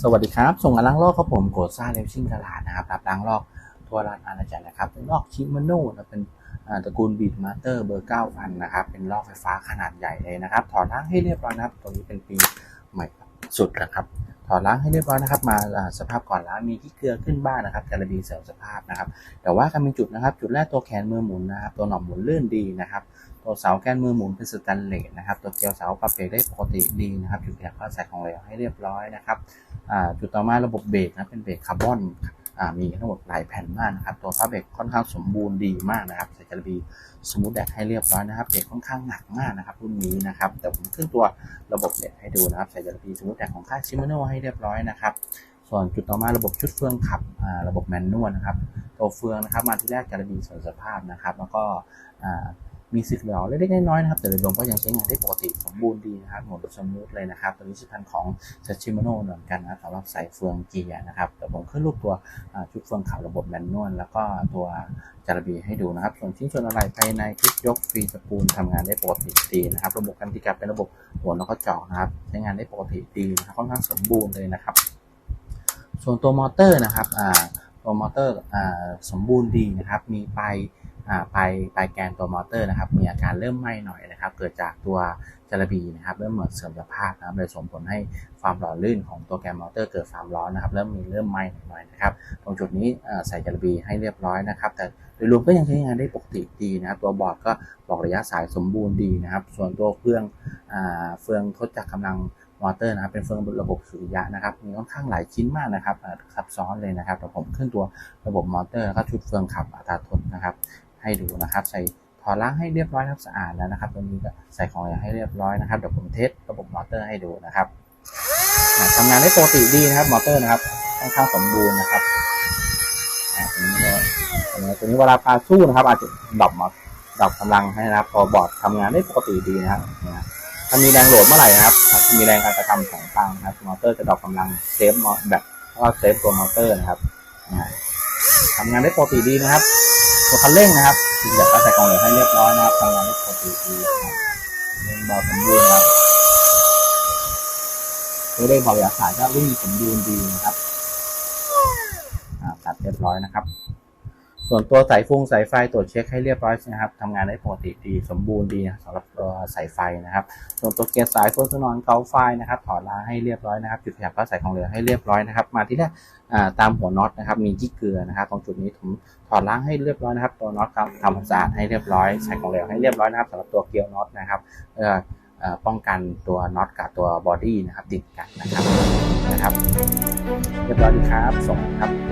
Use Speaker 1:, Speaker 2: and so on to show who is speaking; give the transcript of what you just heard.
Speaker 1: สวัสดีครับ ส่งงานล้างลอกครับผมโกซ่าเลวชิ่งกระลาดนะครับ รับล้างลอกทั่วร้านอาณาจักรนะครับ เป็นลอกชิมาโน่นะเป็นตระกูลบีดมาสเตอร์เบอร์เก้าพันนะครับ เป็นลอกไฟฟ้าขนาดใหญ่เลยนะครับ ถอดล้างให้เรียบร้อยนะครับ ตัวนี้เป็นปีใหม่สุดนะครับ อดล้างให้เรียบร้อยนะครับ มาสภาพก่อนล้างมีขี้เกลือขึ้นบ้างนะครับการบีเสริมสภาพนะครับ แต่ว่าการเป็นจุดนะครับ จุดแรกตัวแขนมือหมุนนะครับ ตัวหน่อมหมุนลื่นดีนะครับตัวเสาแกนมือหมุนเป็นสแตนเลสนะครับ ตัวเกลียวเสาปรับเบรกได้ปกติดีนะครับ จุดแขนก็ใส่ของเหลวให้เรียบร้อยนะครับจุดต่อมาระบบเบรกนะเป็นเบรกคาร์บอน มีทั้งหมดหลายแผ่นมากนะครับ ตัวฟ้าเบรกค่อนข้างสมบูรณ์ดีมากนะครับใส่จาระบีสมูทแดกให้เรียบร้อยนะครับเบรกค่อนข้างหนักมากนะครับรุ่นนี้นะครับแต่ผมขึ้นตัวระบบเบรกให้ดูนะครับใส่จาระบีสมูทแดกของค่ายชิมาโนให้เรียบร้อยนะครับส่วนจุดต่อมาระบบชุดเฟืองขับระบบแมนนวลนะครับตัวเฟืองนะครับมาที่แรกจาระบีส่วนสภาพนะครับ แล้วก็ มีสิกเหลวเล็กๆน้อยๆนะครับ แต่โดยรวมก็ยังใช้งานได้ปกติสมบูรณ์ดีนะครับหมดสมูทเลยนะครับตัวนี้สิพันของเซชิมโนเหมือนกันนะสำหรับใส่เฟืองเกียร์นะครับแต่ผมขึ้นรูปตัวชุดเฟืองขาวระบบแมนนวลแล้วก็ตัวจารบีให้ดูนะครับ ส่วนชิ้นส่วนอะไรภายในคลิปยกฟรีสปูลทำงานได้ปกติดีนะครับ ระบบการติกับเป็นระบบหัวแล้วก็จาะนะครับ ใช้งานได้ปกติดีนะครับค่อนข้างสมบูรณ์เลยนะครับ ส่วนตัวมอเตอร์นะครับตัวมอเตอร์สมบูรณ์ดีนะครับ มีไป ปลายปลายแกนตัวมอเตอร์นะครับ มีอาการเริ่มไหม้หน่อยนะครับ เกิดจากตัวจาระบีนะครับ เริ่มเหมือนเสื่อมสภาพนะครับเลยส่งผลให้ความหล่อลื่นของตัวแกนมอเตอร์เกิดความร้อนนะครับ เริ่มมีเริ่มไหม้หน่อยนะครับ ตรงจุดนี้ใส่จาระบีให้เรียบร้อยนะครับ แต่โดยรวมก็ยังใช้งานได้ปกติดีนะครับ ตัวบอร์ดก็บอกระยะสายสมบูรณ์ดีนะครับ ส่วนตัวเฟืองเฟืองทดจากกำลังมอเตอร์นะครับเป็นเฟืองระบบสุริยะนะครับมีค่อนข้างหลายชิ้นมากนะครับซับซ้อนเลยนะครับแต่ผมขึ้นตัวระบบมอเตอร์แล้วก็ชุดเฟืองขับอัตราทดนะครับ ให้ดูนะครับ ใส่ถอดล้างให้เรียบร้อยครับสะอาดแล้วนะครับตัวนี้ก็ใส่ของอย่างให้เรียบร้อยนะครับเดี๋ยวผมเทสระบบมอเตอร์ให้ดูนะครับอ่าทำงานได้ปกติดีนะครับมอเตอร์นะครับค่อนข้างสมบูรณ์นะครับตัวนี้ตัวนี้ตัวนี้เวลาพาสู้นะครับ อาจจะดรอปมาดรอปกำลังให้นะครับ พอบอร์ดทำงานได้ปกติดีนะครับเนี่ยถ้ามีแรงโหลดเมื่อไหร่นะครับถ้ามีแรงการกระทำของทางนะครับมอเตอร์จะดรอปกำลังเซฟมอแบบแล้วก็เซฟตัวมอเตอร์นะครับอ่าทำงานได้ปกติดีนะครับ ตัวคันเร่งนะครับถึงแบบก็ใส่กล่องเหลืองให้เรียบร้อยนะครับทำงานได้ปกติดีเร่งเบาสมบูรณ์นะครับตัวเร่งเบาระยะสายก็วิ่งสมบูรณ์ดีนะครับตัดเรียบร้อยนะครับ ส่วนตัวสายฟงสายไฟตรวจเช็คให้เรียบร้อยนะครับทำงานได้ปกติดีสมบูรณ์ดีนะสำหรับตัวสายไฟนะครับ ส่วนตัวเกียร์สายโฟนนอนเกาไฟนะครับ ถอดล้างให้เรียบร้อยนะครับจุดขยับก็ใส่ของเหลือให้เรียบร้อยนะครับ มาที่แรกอ่ตามหัวน็อตนะครับ มีจี้เกลือนะครับ ตรงจุดนี้ผมถอดล้างให้เรียบร้อยนะครับ ตัวน็อตทำความสะอาดให้เรียบร้อย ใส่ของเหลวให้เรียบร้อยนะครับสำหรับตัวเกลียวน็อตนะครับเพื่อเอ่อป้องกันตัวน็อตกับตัวบอดี้นะครับติดกันนะครับนะครับ เรียบร้อยดีครับส่งครับ